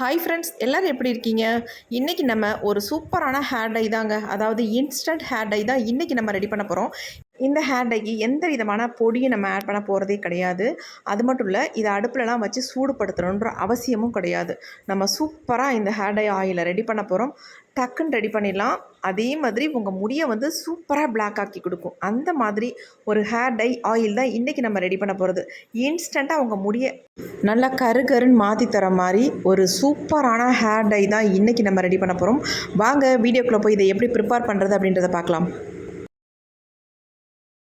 Hi friends எல்லோரும் எப்படி இருக்கீங்க? இன்றைக்கி நம்ம ஒரு சூப்பரான ஹேர் டை தாங்க. அதாவது இன்ஸ்டன்ட் ஹேர் டை தான் இன்றைக்கி நம்ம ரெடி பண்ண போகிறோம் இந்த ஹேர் டைக்கு எந்த விதமான பொடியும் நம்ம ஆட் பண்ண போகிறதே கிடையாது. அது மட்டும் இல்லை இதை அடுப்புலலாம் வச்சு சூடுபடுத்தணுன்ற அவசியமும் கிடையாது. நம்ம சூப்பராக இந்த ஹேர் டை ஆயிலை ரெடி பண்ண போகிறோம் டக்குன்னு ரெடி பண்ணிடலாம். அதே மாதிரி உங்கள் முடியை வந்து சூப்பராக பிளாக் ஆக்கி கொடுக்கும். அந்த மாதிரி ஒரு ஹேர் டை ஆயில் தான் இன்றைக்கி நம்ம ரெடி பண்ண போகிறது இன்ஸ்டண்ட்டாக உங்கள் முடியை நல்லா கரு கருன்னு மாற்றி தர மாதிரி ஒரு சூப்பரான ஹேர் டை தான் இன்றைக்கி நம்ம ரெடி பண்ண போகிறோம் வாங்க வீடியோக்குள்ளே போய் இதை எப்படி ப்ரிப்பேர் பண்ணுறது அப்படின்றத பார்க்கலாம்.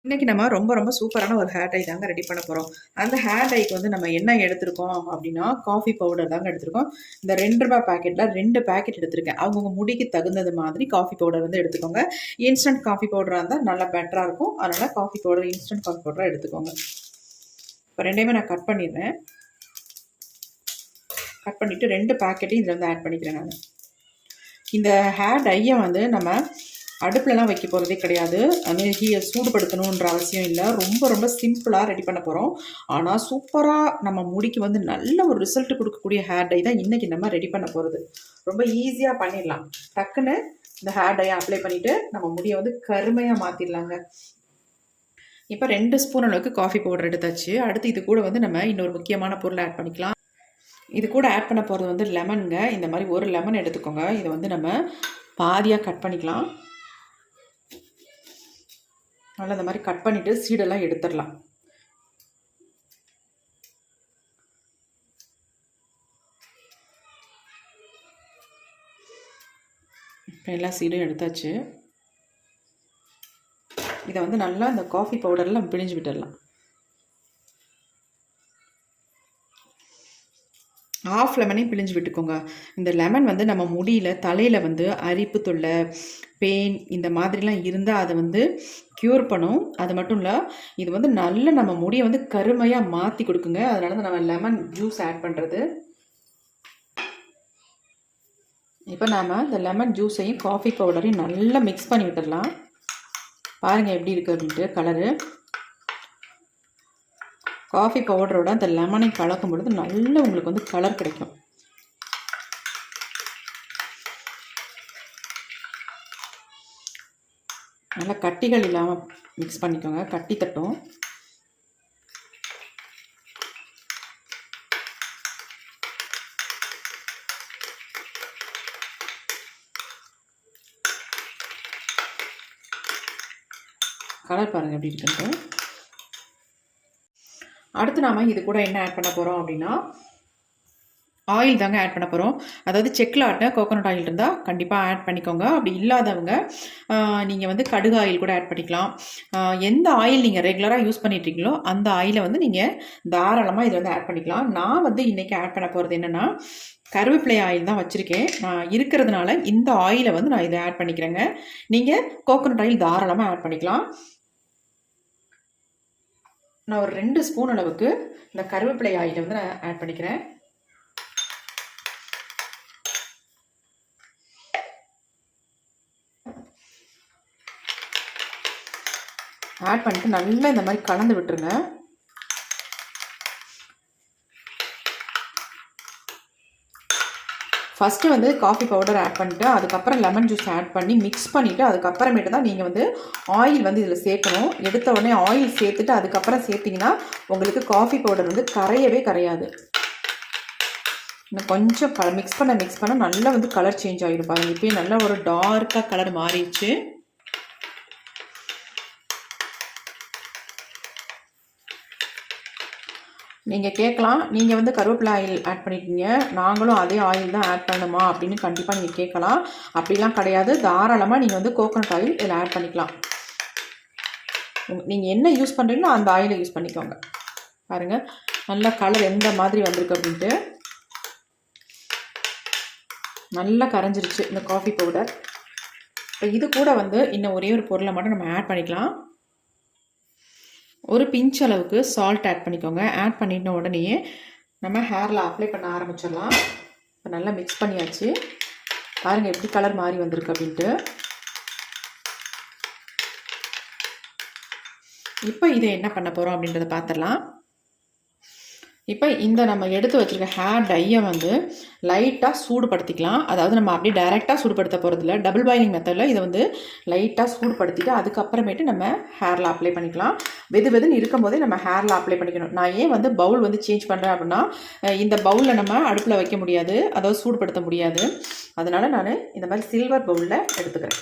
இன்றைக்கி நம்ம ரொம்ப ரொம்ப சூப்பரான ஒரு ஹேர் டை தாங்க ரெடி பண்ண போகிறோம் அந்த ஹேர் டைக்கு வந்து நம்ம என்ன எடுத்திருக்கோம் அப்படின்னா காஃபி பவுடர் தாங்க எடுத்திருக்கோம். இந்த ரெண்டு ரூபாய் பேக்கெட்டில் ரெண்டு பேக்கெட் எடுத்திருக்கேன். அவங்கவுங்க முடிக்கு தகுந்தது மாதிரி காஃபி பவுடர் வந்து எடுத்துக்கோங்க. இன்ஸ்டன்ட் காஃபி பவுடராக இருந்தால் நல்லா பெட்டராக இருக்கும். அதனால் காஃபி பவுடர் இன்ஸ்டன்ட் காஃபி பவுடராக எடுத்துக்கோங்க. இப்போ ரெண்டையுமே நான் கட் பண்ணிடுறேன். கட் பண்ணிவிட்டு ரெண்டு பேக்கெட்டையும் இதில் வந்து ஆட் பண்ணிக்கிறேன் நான். இந்த ஹேர் டையை வந்து நம்ம அடுப்புலலாம் வைக்க போகிறதே கிடையாது. அது ஹீயை சூடுபடுத்தணுன்ற அவசியம் இல்லை. ரொம்ப ரொம்ப சிம்பிளாக ரெடி பண்ண போகிறோம் ஆனால் சூப்பராக நம்ம முடிக்கு வந்து நல்ல ஒரு ரிசல்ட் கொடுக்கக்கூடிய ஹேர் டை தான் இன்றைக்கி நம்ம ரெடி பண்ண போகிறது ரொம்ப ஈஸியாக பண்ணிடலாம். டக்குன்னு இந்த ஹேர் டையை அப்ளை பண்ணிவிட்டு நம்ம முடியை வந்து கருமையாக மாற்றிடலாங்க இப்போ ரெண்டு ஸ்பூன் அளவுக்கு காஃபி பவுடர் எடுத்தாச்சு. அடுத்து இது கூட வந்து நம்ம இன்னொரு முக்கியமான பொருளை ஆட் பண்ணிக்கலாம். இது கூட ஆட் பண்ண போகிறது வந்து லெமனுங்க. இந்த மாதிரி ஒரு லெமன் எடுத்துக்கோங்க. இதை வந்து நம்ம பாதியாக கட் பண்ணிக்கலாம். நல்லா இந்த மாதிரி கட் பண்ணிவிட்டு சீடெல்லாம் எடுத்துடலாம். இப்போ எல்லா சீடும் எடுத்தாச்சு. இதை வந்து நல்லா இந்த காஃபி பவுடரில் பிழிஞ்சு விட்டுடலாம். ஆஃப் லெமனையும் பிழிஞ்சு விட்டுக்கோங்க. இந்த லெமன் வந்து நம்ம முடியில் தலையில் வந்து அரிப்பு தொல்லை பெயின் இந்த மாதிரிலாம் இருந்தால் அதை வந்து க்யூர் பண்ணும். அது மட்டும் இல்லை இது வந்து நல்ல நம்ம முடியை வந்து கருமையாக மாற்றி கொடுக்குங்க. அதனால தான் நம்ம லெமன் ஜூஸ் ஆட் பண்ணுறது இப்போ நாம் இந்த லெமன் ஜூஸையும் காஃபி பவுடரையும் நல்லா மிக்ஸ் பண்ணி விட்டுடலாம். பாருங்கள் எப்படி இருக்குது அப்படின்ட்டு கலரு காஃபி பவுடரோட அந்த லெமனை கலக்கும் பொழுது நல்ல உங்களுக்கு வந்து கலர் கிடைக்கும். நல்லா கட்டிகள் இல்லாமல் மிக்ஸ் பண்ணிக்கோங்க. கட்டி தட்டும். கலர் பாருங்கள் எப்படி இருக்குன்ட்டு. அடுத்து நாம் இது கூட என்ன ஆட் பண்ண போகிறோம் அப்படின்னா ஆயில் தாங்க ஆட் பண்ண போகிறோம் அதாவது செக்கில் ஆட்டின கோகோனட் ஆயில் இருந்தால் கண்டிப்பாக ஆட் பண்ணிக்கோங்க. அப்படி இல்லாதவங்க நீங்கள் வந்து கடுகு ஆயில் கூட ஆட் பண்ணிக்கலாம். எந்த ஆயில் நீங்கள் ரெகுலராக யூஸ் பண்ணிட்டுருக்கீங்களோ அந்த ஆயிலை வந்து நீங்கள் தாராளமாக இதில் வந்து ஆட் பண்ணிக்கலாம். நான் வந்து இன்றைக்கி ஆட் பண்ண போகிறது என்னென்னா கருவேப்பிலை ஆயில் தான் வச்சுருக்கேன். நான் இருக்கிறதுனால இந்த ஆயிலை வந்து நான் இதை ஆட் பண்ணிக்கிறேங்க. நீங்கள் கோகோனட் ஆயில் தாராளமாக ஆட் பண்ணிக்கலாம். நான் ஒரு ரெண்டு ஸ்பூன் அளவுக்கு இந்த கருவேப்பிலை ஆயிலை வந்து நான் ஆட் பண்ணிக்கிறேன். ஆட் பண்ணிட்டு நல்லா இந்த மாதிரி கலந்து விட்டுருங்க. ஃபஸ்ட்டு வந்து காஃபி பவுடர் ஆட் பண்ணிட்டு அதுக்கப்புறம் லெமன் ஜூஸ் ஆட் பண்ணி மிக்ஸ் பண்ணிவிட்டு அதுக்கப்புறமேட்டு தான் நீங்கள் வந்து ஆயில் வந்து இதில் சேர்க்கணும். எடுத்த உடனே ஆயில் சேர்த்துட்டு அதுக்கப்புறம் சேர்த்திங்கன்னா உங்களுக்கு காஃபி பவுடர் வந்து கரையவே கரையாது. இன்னும் கொஞ்சம் மிக்ஸ் பண்ண மிக்ஸ் பண்ண நல்லா வந்து கலர் சேஞ்ச் ஆகிடும் பாருங்கள் இப்போயும் நல்லா ஒரு டார்க்காக கலர் மாறிடுச்சு. நீங்கள் கேட்கலாம். நீங்கள் வந்து கருவேப்பிலை ஆயில் ஆட் பண்ணிட்டீங்க. நாங்களும் அதே ஆயில் தான் ஆட் பண்ணணுமா அப்படின்னு கண்டிப்பாக நீங்கள் கேட்கலாம். அப்படிலாம் கிடையாது. தாராளமாக நீங்கள் வந்து கோகோனட் ஆயில் இதில் ஆட் பண்ணிக்கலாம். நீங்கள் என்ன யூஸ் பண்ணுறீங்களோ அந்த ஆயிலை யூஸ் பண்ணிக்கோங்க. பாருங்கள் நல்ல கலர் எந்த மாதிரி வந்திருக்கு அப்படின்ட்டு. நல்லா கரைஞ்சிருச்சு. இந்த காஃபி பவுடர் இப்போ இது கூட வந்து இன்னும் ஒரே ஒரு பொருளை மட்டும் நம்ம ஆட் பண்ணிக்கலாம். ஒரு பிஞ்ச் அளவுக்கு சால்ட் ஆட் பண்ணிக்கோங்க. ஆட் பண்ணிட்ட உடனே நம்ம ஹேரில் அப்ளை பண்ண ஆரம்பிச்சிடலாம். இப்போ நல்லா மிக்ஸ் பண்ணியாச்சு. பாருங்கள் எப்படி கலர் மாறி வந்திருக்கு அப்படின்ட்டு. இப்போ இதை என்ன பண்ண போகிறோம் அப்படின்றத பார்த்துடலாம். இப்போ இந்த நம்ம எடுத்து வச்சுருக்க ஹேர் டையை வந்து லைட்டாக சூடுபடுத்திக்கலாம். அதாவது நம்ம அப்படியே டைரெக்டாக சூடுபடுத்த போகிறதில்ல டபுள் பாயிலிங் மெத்தடில் இதை வந்து லைட்டாக சூடுபடுத்திட்டு அதுக்கப்புறமேட்டு நம்ம ஹேரில் அப்ளை பண்ணிக்கலாம். வெது வெதுன்னு இருக்கும்போதே நம்ம ஹேரில் அப்ளை பண்ணிக்கணும். நான் ஏன் வந்து பவுல் வந்து சேஞ்ச் பண்ணுறேன் அப்படின்னா இந்த பவுலில் நம்ம அடுப்பில் வைக்க முடியாது. அதாவது சூடுபடுத்த முடியாது. அதனால் நான் இந்த மாதிரி சில்வர் பவுலில் எடுத்துக்கிறேன்.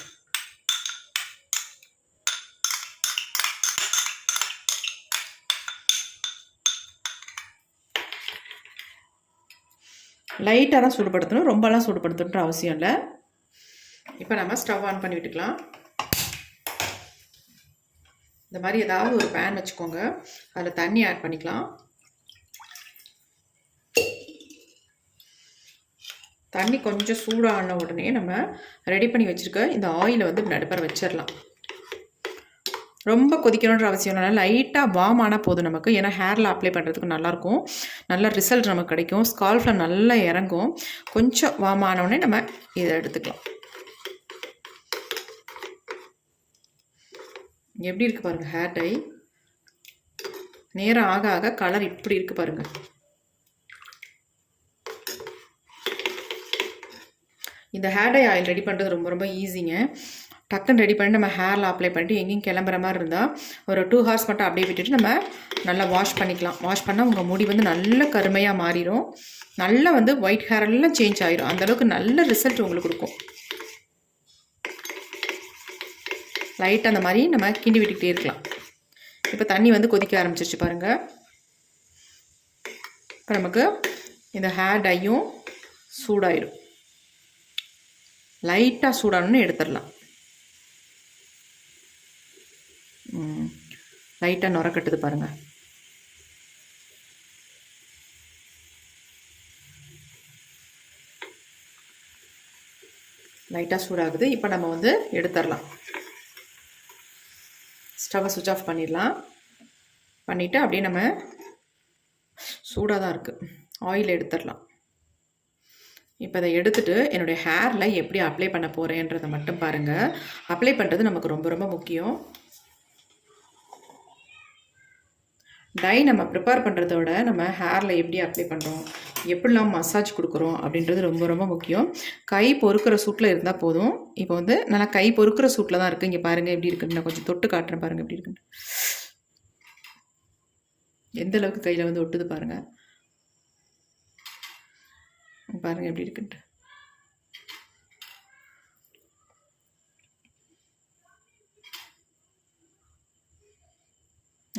லைட்டாக தான் சூடுபடுத்தணும். ரொம்பலாம் சூடுபடுத்தணுன்ற அவசியம் இல்லை. இப்போ நம்ம ஸ்டவ் ஆன் பண்ணி விட்டுக்கலாம். இந்த மாதிரி ஏதாவது ஒரு பேன் வச்சுக்கோங்க. அதில் தண்ணி ஆட் பண்ணிக்கலாம். தண்ணி கொஞ்சம் சூடான உடனே நம்ம ரெடி பண்ணி வச்சுருக்க இந்த ஆயிலை வந்து நடுப்பற வச்சிடலாம் ரொம்ப கொதிக்கணுன்ற அவசியம் இல்லை. லைட்டாக வார்ம் ஆனால் போதும் நமக்கு. ஏன்னா ஹேரில் அப்ளை பண்ணுறதுக்கு நல்லாயிருக்கும் நல்ல ரிசல்ட் நமக்கு கிடைக்கும். ஸ்கால்ஃபில் நல்லா இறங்கும். கொஞ்சம் வார்ம் ஆனவுடனே நம்ம இதை எடுத்துக்கலாம். எப்படி இருக்குது பாருங்கள் ஹேர் டை நேரம் ஆக ஆக கலர் இப்படி இருக்குது பாருங்கள் இந்த ஹேர் டை ஆயில் ரெடி பண்ணுறது ரொம்ப ரொம்ப ஈஸிங்க டக்குன்னு ரெடி பண்ணி நம்ம ஹேரில் அப்ளை பண்ணிட்டு எங்கேயும் கிளம்புற மாதிரி இருந்தால் ஒரு டூ ஹவர்ஸ் மட்டும் அப்படியே விட்டுட்டு நம்ம நல்லா வாஷ் பண்ணிக்கலாம். வாஷ் பண்ணால் உங்கள் முடி வந்து நல்ல கருமையாக மாறிடும் நல்லா வந்து ஒயிட் ஹேரெல்லாம் சேஞ்ச் ஆகிரும் அந்தளவுக்கு நல்ல ரிசல்ட் உங்களுக்கு கொடுக்கும். லைட்டாக அந்த மாதிரி நம்ம கிண்டி விட்டுக்கிட்டே இருக்கலாம். இப்போ தண்ணி வந்து கொதிக்க ஆரம்பிச்சிருச்சு பாருங்கள் இப்போ நமக்கு இந்த ஹேர் டையும் சூடாயிடும் லைட்டாக சூடானோன்னு எடுத்துடலாம். லைட்டாக நுரக்கட்டுது பாருங்கள் லைட்டாக சூடாகுது. இப்போ நம்ம வந்து எடுத்துடலாம் ஸ்டவ்வை சுவிட்ச் ஆஃப் பண்ணிடலாம் பண்ணிவிட்டு அப்படியே நம்ம சூடாக தான் இருக்குது ஆயில் எடுத்துடலாம் இப்போ அதை எடுத்துட்டு என்னுடைய ஹேரில் எப்படி அப்ளை பண்ண போகிறேன்றதை மட்டும் பாருங்கள் அப்ளை பண்ணுறது நமக்கு ரொம்ப ரொம்ப முக்கியம். டை நம்ம ப்ரிப்பேர் பண்ணுறத விட நம்ம ஹேரில் எப்படி அப்ளை பண்ணுறோம் எப்படிலாம் மசாஜ் கொடுக்குறோம் அப்படின்றது ரொம்ப ரொம்ப முக்கியம். கை பொறுக்கிற சூட்டில் இருந்தால் போதும். இப்போ வந்து நல்லா கை பொறுக்கிற சூட்டில் தான் இருக்குது இங்கே பாருங்கள் எப்படி இருக்குன்னு நான் கொஞ்சம் தொட்டு காட்டுறேன் பாருங்கள் எப்படி இருக்குன்னு. எந்த அளவுக்கு கையில் வந்து ஒட்டுது பாருங்கள் பாருங்கள் எப்படி இருக்குன்ட்டு.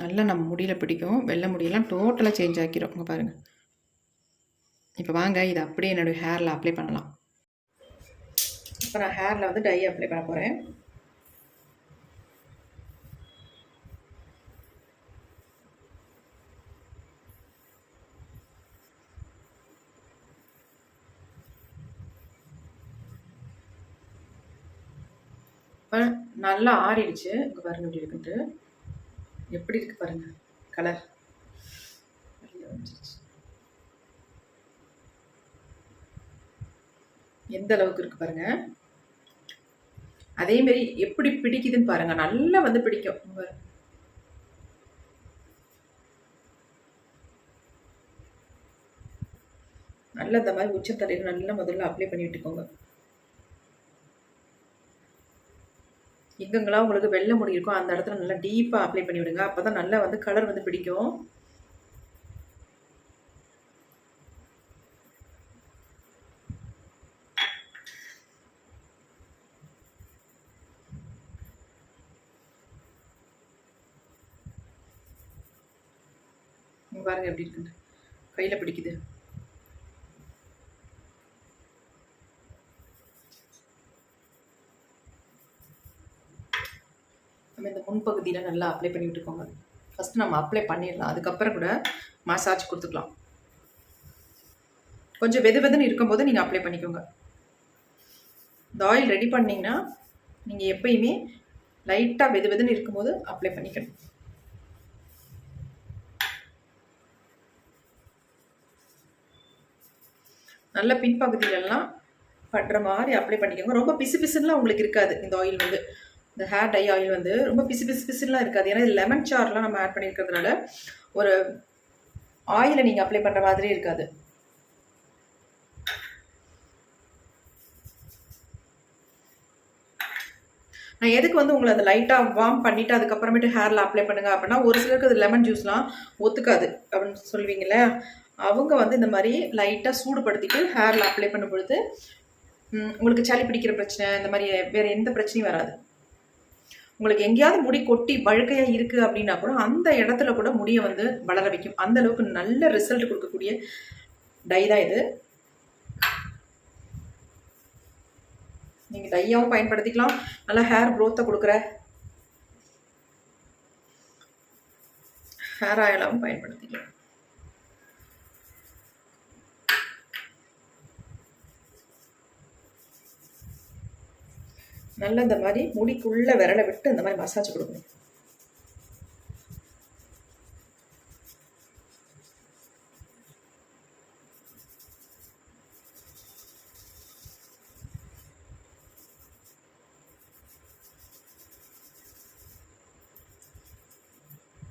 நல்லா நம்ம முடியல பிடிக்கும். வெள்ளை முடியெல்லாம் டோட்டலாக சேஞ்ச் ஆக்கிரும். இங்கே பாருங்கள் இப்போ வாங்க இதை அப்படியே என்னுடைய ஹேரில் அப்ளை பண்ணலாம். இப்போ நான் ஹேரில் வந்து டை அப்ளை பண்ண போகிறேன் நல்லா ஆறிடுச்சு. இங்கே பாருங்க இருக்குன்ட்டு எப்படி இருக்கு பாருங்க கலர் எந்த அளவுக்கு இருக்கு பாருங்க. அதே மாதிரி எப்படி பிடிக்குதுன்னு பாருங்க நல்லா வந்து பிடிக்கும். பாருங்க. நல்லா இந்த மாதிரி உச்சத்தலையில் நல்லா முதல்ல அப்ளை பண்ணி விட்டுக்கோங்க. எங்கெங்கெல்லாம் உங்களுக்கு வெள்ளை முடி இருக்கோ அந்த இடத்துல நல்லா டீப்பாக அப்ளை பண்ணி விடுங்க அப்போ தான் நல்லா வந்து கலர் வந்து பிடிக்கும். பாருங்க எப்படி இருக்குன்னு. கையில் பிடிக்குது. நம்ம இந்த முன்பகுதியில் நல்லா அப்ளை பண்ணி விட்டுக்கோங்க ஃபஸ்ட்டு நம்ம அப்ளை பண்ணிடலாம். அதுக்கப்புறம் கூட மசாஜ் கொடுத்துக்கலாம். கொஞ்சம் வெது வெதுன்னு இருக்கும்போது நீங்கள் அப்ளை பண்ணிக்கோங்க. இந்த ஆயில் ரெடி பண்ணிங்கன்னா நீங்கள் எப்பயுமே லைட்டாக வெது வெதுன்னு இருக்கும்போது அப்ளை பண்ணிக்கணும். நல்ல பின்பகுதியிலலாம் படுற மாதிரி அப்ளை பண்ணிக்கோங்க. ரொம்ப பிசு பிசுலாம் உங்களுக்கு இருக்காது இந்த ஆயில் வந்து. இந்த ஹேர் டை ஆயில் வந்து ரொம்ப பிசு பிசு பிசுலாம் இருக்காது. ஏன்னா இது லெமன் சார்லாம் நம்ம ஆட் பண்ணியிருக்கிறதுனால ஒரு ஆயிலை நீங்கள் அப்ளை பண்ணுற மாதிரி இருக்காது. நான் எதுக்கு வந்து உங்களை அதை லைட்டாக வார்ம் பண்ணிவிட்டு அதுக்கப்புறமேட்டு ஹேரில் அப்ளை பண்ணுங்கள் அப்படின்னா ஒரு சிலருக்கு அது லெமன் ஜூஸ்லாம் ஒத்துக்காது அப்படின்னு சொல்லுவீங்கள்ல அவங்க வந்து இந்த மாதிரி லைட்டாக சூடுபடுத்திட்டு ஹேரில் அப்ளை பண்ணும் பொழுது உங்களுக்கு சளி பிடிக்கிற பிரச்சனை இந்த மாதிரி வேறு எந்த பிரச்சனையும் வராது. உங்களுக்கு எங்கேயாவது முடி கொட்டி வழுக்கையாக இருக்குது அப்படின்னா கூட அந்த இடத்துல கூட முடியை வந்து வளர வைக்கும். அந்த அளவுக்கு நல்ல ரிசல்ட் கொடுக்கக்கூடிய டை தான் இது. நீங்கள் டையாகவும் பயன்படுத்திக்கலாம். நல்லா ஹேர் க்ரோத்தை கொடுக்குற ஹேர் ஆயிலாகவும் பயன்படுத்திக்கலாம். நல்லா இந்த மாதிரி முடிக்குள்ள விரலை விட்டு இந்த மாதிரி மசாஜ் கொடுக்கணும்.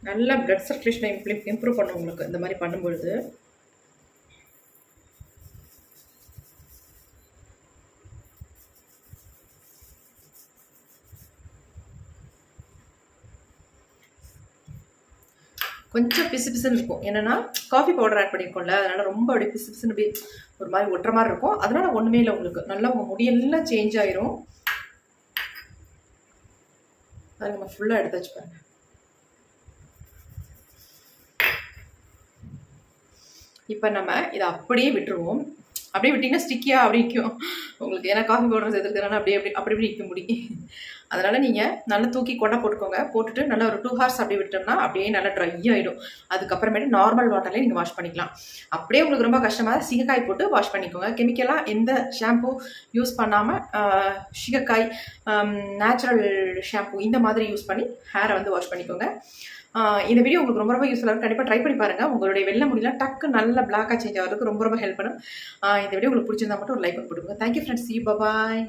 நல்லா பிளட் சர்க்குலேஷனை இம்ப்ரூவ் பண்ணும் உங்களுக்கு இந்த மாதிரி பண்ணும்பொழுது. கொஞ்சம் பிசு பிசுன்னு இருக்கும். என்னன்னா காஃபி பவுடர் ஆட் பண்ணியிருக்கோம்ல அதனால ரொம்ப அப்படியே பிசு பிசுன்னு அப்படியே ஒரு மாதிரி ஒட்டுற மாதிரி இருக்கும். அதனால ஒன்றுமே இல்லை உங்களுக்கு. நல்லா உங்கள் முடியெல்லாம் சேஞ்ச் ஆயிரும். அது நம்ம ஃபுல்லாக எடுத்து வச்சு பாருங்க. இப்போ நம்ம இதை அப்படியே விட்டுருவோம். அப்படியே விட்டிங்கன்னா ஸ்டிக்கியாக அப்படி நிற்கும் உங்களுக்கு ஏன்னா காஃபி பவுடர் சேர்த்துருக்கனால அப்படியே அப்படி அப்படி இப்படி நிற்க முடியும் அதனால் நீங்கள் நல்லா தூக்கி கொண்டா போட்டுக்கோங்க. போட்டுட்டு நல்லா ஒரு டூ ஹவர்ஸ் அப்படி விட்டோம்னா அப்படியே நல்லா ட்ரை ஆகிடும் அதுக்கப்புறமேட்டு நார்மல் வாட்டர்லேயே நீங்கள் வாஷ் பண்ணிக்கலாம். அப்படியே உங்களுக்கு ரொம்ப கஷ்டமாக சீகக்காய் போட்டு வாஷ் பண்ணிக்கோங்க. கெமிக்கலாக எந்த ஷாம்பு யூஸ் பண்ணாமல் சீகக்காய் நேச்சுரல் ஷாம்பு இந்த மாதிரி யூஸ் பண்ணி ஹேரை வந்து வாஷ் பண்ணிக்கோங்க. இந்த வீடியோ உங்களுக்கு ரொம்ப ரொம்ப யூஸ்ஃபுல்லாக இருக்கும். கண்டிப்பாக ட்ரை பண்ணி பாருங்கள் உங்களுடைய வெள்ளை முடியலாம் டக்கு நல்ல பிளாக்காக சேஞ்ச் ஆகிறதுக்கு ரொம்ப ரொம்ப ஹெல்ப் பண்ணும். இந்த வீடியோ உங்களுக்கு பிடிச்சிருந்தா மட்டும் ஒரு லைக் பண்ணி போட்டுக்கோங்க. Thank you friends you bye